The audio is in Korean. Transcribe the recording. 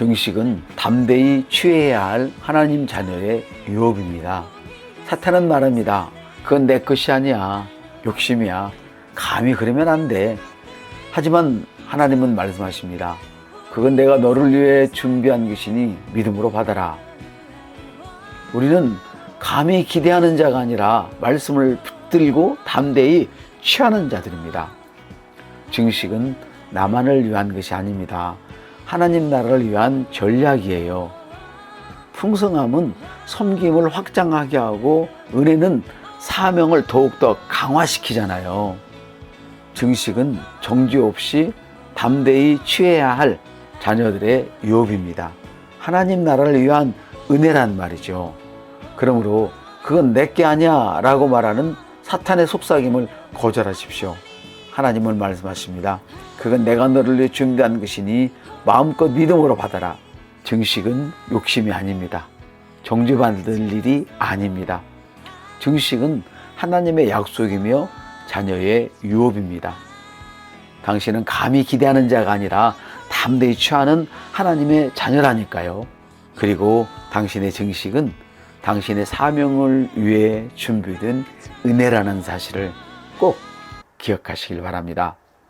정식은 담대히 취해야 할 하나님 자녀의 유업입니다. 사탄은 말합니다. 그건 내 것이 아니야. 욕심이야. 감히 그러면 안 돼. 하지만 하나님은 말씀하십니다. 그건 내가 너를 위해 준비한 것이니 믿음으로 받아라. 우리는 감히 기대하는 자가 아니라 말씀을 붙들고 담대히 취하는 자들입니다. 증식은 나만을 위한 것이 아닙니다. 하나님 나라를 위한 전략이에요. 풍성함은 섬김을 확장하게 하고 은혜는 사명을 더욱더 강화시키잖아요. 증식은 정지 없이 담대히 취해야 할 자녀들의 유업입니다. 하나님 나라를 위한 은혜란 말이죠. 그러므로 그건 내게 아니야 라고 말하는 사탄의 속삭임을 거절하십시오. 하나님은 말씀하십니다. 그건 내가 너를 위해 준비한 것이니 마음껏 믿음으로 받아라. 증식은 욕심이 아닙니다. 정죄받을 일이 아닙니다. 증식은 하나님의 약속이며 자녀의 유업입니다. 당신은 감히 기대하는 자가 아니라 담대히 취하는 하나님의 자녀라니까요. 그리고 당신의 증식은 당신의 사명을 위해 준비된 은혜라는 사실을 꼭 기억하시길 바랍니다.